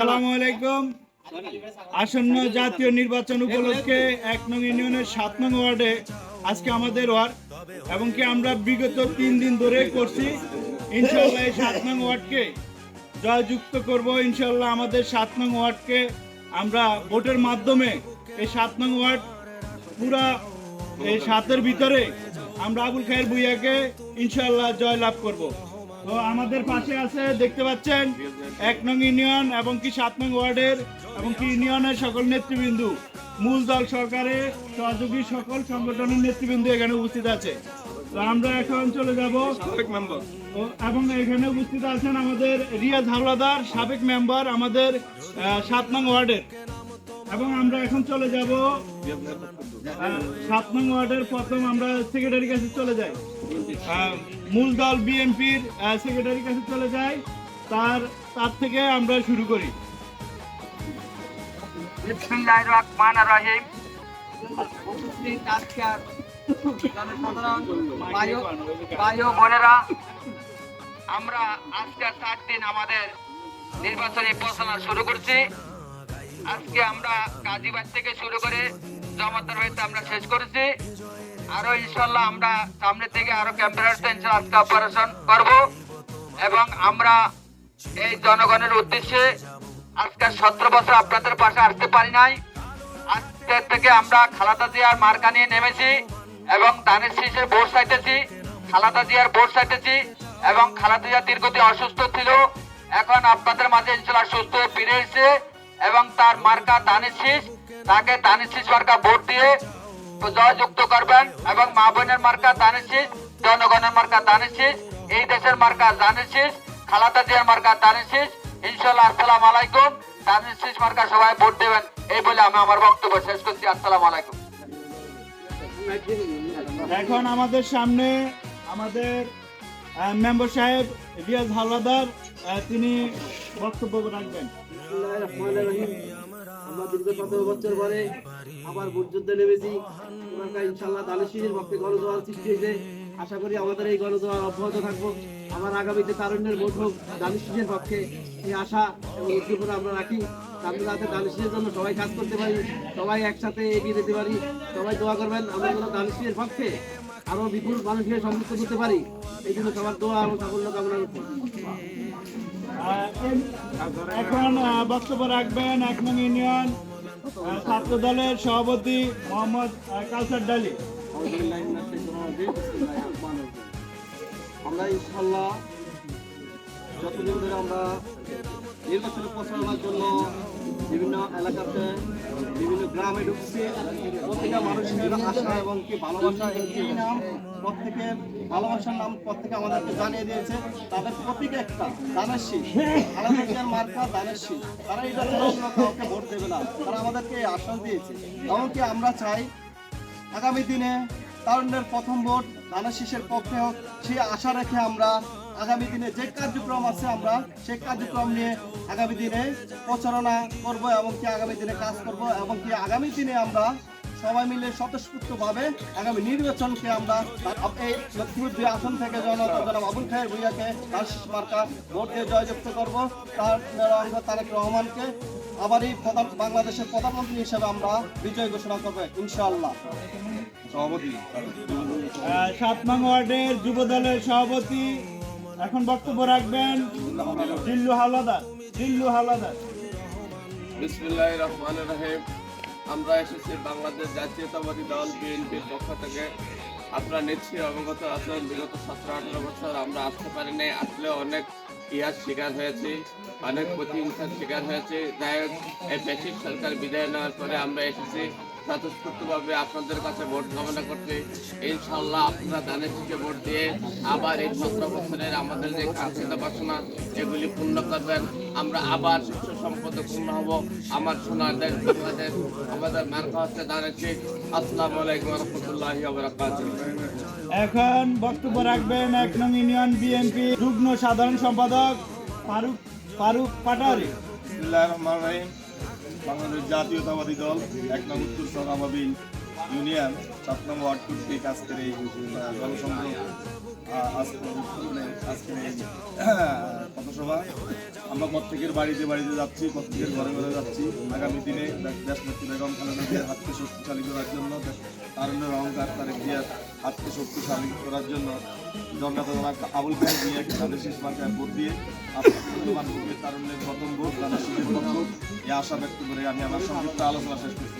আলাইকুম। আসন্ন জাতীয় নির্বাচন উপলক্ষে এক নং ইউনিয়নের সাত নং ওয়ার্ডে আজকে আমাদের ওয়ার্ড এবং কি আমরা বিগত তিন দিন ধরে করছি। ইনশাল্লাহ এই সাত নং ওয়ার্ডকে জয়যুক্ত করব। ইনশাল্লাহ আমাদের সাত নং ওয়ার্ডকে আমরা ভোটের মাধ্যমে এই সাত নং ওয়ার্ড পুরা এই সাতের ভিতরে আমরা আবুল খায়ের ভুইয়াকে ইনশাল্লাহ জয়লাভ করব। তো আমাদের পাশে আছে দেখতে পাচ্ছেন এক নং ইউনিয়ন এবং কি সাত নং ওয়ার্ডের এবং কি ইউনিয়নের সকল নেতৃবৃন্দ। মূল দল সরকারের সহযোগী সকল সংগঠনের নেতৃবৃন্দ এখানে উপস্থিত আছে। তো আমরা এখন চলে যাব। ও, এবং এখানে উপস্থিত আছেন আমাদের রিয়াজ হাওলাদার সাবেক মেম্বার আমাদের সাত নং ওয়ার্ডের। এবং আমরা এখন চলে যাব সাত নং ওয়ার্ডের প্রথম আমরা সেক্রেটারির কাছে চলে যাই। মূল দল বিএনপির সেক্রেটারির কাছে চলে যায়। তার তার থেকে আমরা শুরু করি। আমরা আজকে চার দিন আমাদের নির্বাচনী প্রচারণা শুরু করছি। আজকে আমরা কাজীবাজ থেকে শুরু করে জমাদার হইতে আমরা শেষ করেছি। আরও ইনশাল্লাহ আমরা সামনে থেকে আরও ক্যাম্পেনার আজকে অপারেশন করব এবং আমরা এই জনগণের উদ্দেশ্যে আজকে সতেরো বছর আপনাদের পাশে আসতে পারি নাই। আজকে থেকে আমরা খালাদা জিয়ার মার্কা নিয়ে নেমেছি এবং ধানের শীষের ভোট চাইতেছি, খালাদা জিয়ার ভোট চাইতেছি এবং খালাদা জিয়া দীর্ঘদিন অসুস্থ ছিল। এখন আপনাদের মাঝে ইনশাল্লাহ সুস্থ ফিরে এসেছে এবং তার মার্কা ধানের শীষ, তাকে ধানের শীষ মার্কা ভোট দিয়ে জয়যুক্ত করবেন এবং মা বোনের মার্কা শীষ জনগণের মার্কা শীষ এই দেশের মার্কা ধানের শীষ খালাদা জিয়ার মার্কা শীষ ইনশাল্লাহ আসসালাম আলাইকুম। শীষ মার্কা সবাই ভোট দেবেন এই বলে আমি আমার বক্তব্য শেষ করছি। আসসালাম আলাইকুম। এখন আমাদের সামনে আমাদের মেম্বার সাহেব রিয়াজ হাওলাদার তিনি বক্তব্য রাখবেন। আমরা দীর্ঘ সতেরো বছর পরে আবার ভোট যুদ্ধে নেমেছি। ইনশাল্লাহ দানেশির পক্ষে গণজোয়ার সৃষ্টি হয়েছে। আশা করি আমাদের এই গণজোয়ার অব্যাহত থাকব। আমার আগামীতে তারুণ্যের ভোট হোক দানেশির পক্ষে এই আশা এবং আমরা রাখি। আমরা যাতে দানেশির জন্য সবাই কাজ করতে পারি, সবাই একসাথে এগিয়ে যেতে পারি। সবাই দোয়া করবেন, আমরা যেন দানেশির পক্ষে আরও বিপুল মানুষের সম্পৃক্ত করতে পারি। এই জন্য সবার দোয়া এবং সাফল্য কামনা করছি এখন বক্তব্য রাখবেন এক নং ইউনিয়ন ছাত্র দলের সভাপতি মোহাম্মদ কালসার ডালি। আমরা ইনশাল্লাহ যতদিন ধরে আমরা নির্বাচনী প্রচারণার জন্য বিভিন্ন এলাকাতে, বিভিন্ন গ্রামে ঢুকছি। প্রত্যেকটা মানুষের আশা এবং কি ভালোবাসা এই নাম প্রত্যেকে ভালোবাসার নাম প্রত্যেকে আমাদেরকে জানিয়ে দিয়েছে। তাদের প্রতীক একটা দানের আলাদা মার্কা দানের তারা এটা কাউকে ভোট দেবে না। তারা আমাদেরকে এই আশ্বাস দিয়েছে। এমনকি আমরা চাই আগামী দিনে তারুণ্যের প্রথম ভোট শীষের পক্ষে হোক। সেই আশা রেখে আমরা আগামী দিনে যে কার্যক্রম আছে আমরা সেই কার্যক্রম নিয়ে আগামী দিনে প্রচারণা করব এবং কি আগামী দিনে কাজ করব এবং কি আগামী দিনে আমরা সবাই মিলে স্বতঃস্ফূর্তভাবে আগামী নির্বাচনকে আমরা এই লক্ষ্মীপুর আসন থেকে জনতা জনাব আবুল খায়ের ভুইয়াকে তার মার্কা ভোট দিয়ে জয়যুক্ত করব। তার অঙ্গ তারেক রহমানকে আবারই প্রধান বাংলাদেশের প্রধানমন্ত্রী হিসেবে আমরা বিজয় ঘোষণা করব ইনশাআল্লাহ। সভাপতি। সাত নং ওয়ার্ডের যুব দলের সভাপতি এখন বক্তব্য রাখবেন জিল্লু হাওলাদার জিল্লু হাওলাদার। রহমান রহিম। আমরা এসেছি বাংলাদেশ জাতীয়তাবাদী দল বিএনপির পক্ষ থেকে। আপনারা নিশ্চয়ই অবগত আছেন, বিগত সতেরো আঠেরো বছর আমরা আসতে পারিনি। আসলে অনেক ইহার শিকার হয়েছি, অনেক প্রতিহিংসার শিকার হয়েছে। যাই হোক এই বেশিক সরকার বিদায় নেওয়ার পরে আমরা এসেছি। স্বতঃস্ফূর্তভাবে আপনাদের কাছে ভোট কামনা করতে ইনশাল্লাহ আপনারা দানের থেকে ভোট দিয়ে আবার এই সতেরো বছরের আমাদের যে কাঙ্ক্ষিত বাসনা এগুলি পূর্ণ করবেন। আমরা আবার শিশু সম্পদে পূর্ণ হব। আমার সোনার দেশ বাংলাদেশ। আমাদের মার্কা হচ্ছে দানের ঠিক আসসালামু আলাইকুম রহমতুল্লাহ এখন বক্তব্য রাখবেন এক নং ইউনিয়ন বিএনপি যুগ্ম সাধারণ সম্পাদক ফারুক ফারুক পাটারি বিসমিল্লাহির রহমানির রহিম। বাংলাদেশ জাতীয়তাবাদী দল, এক নং উত্তর সরাবাবিল ইউনিয়ন, সাত নম্বর ওয়ার্ড কর্তৃক আজকের এই আজকের এই পথসভা। আমরা প্রত্যেকের বাড়িতে বাড়িতে যাচ্ছি, প্রত্যেকের ঘরে ঘরে যাচ্ছি। আগামী দিনে দেশনেত্রী বেগম খালেদা জিয়ার হাতকে শক্তিশালী করার জন্য তারুণ্যের অহংকার, তার জিয়ার হাতকে শক্তিশালী করার জন্য আবুল খান জিয়া তাদের ভোট দিয়ে তারুণ্যের ভোট, এই আশা ব্যক্ত করে আমি আমার সংক্ষিপ্ত আলোচনা শেষ করছি।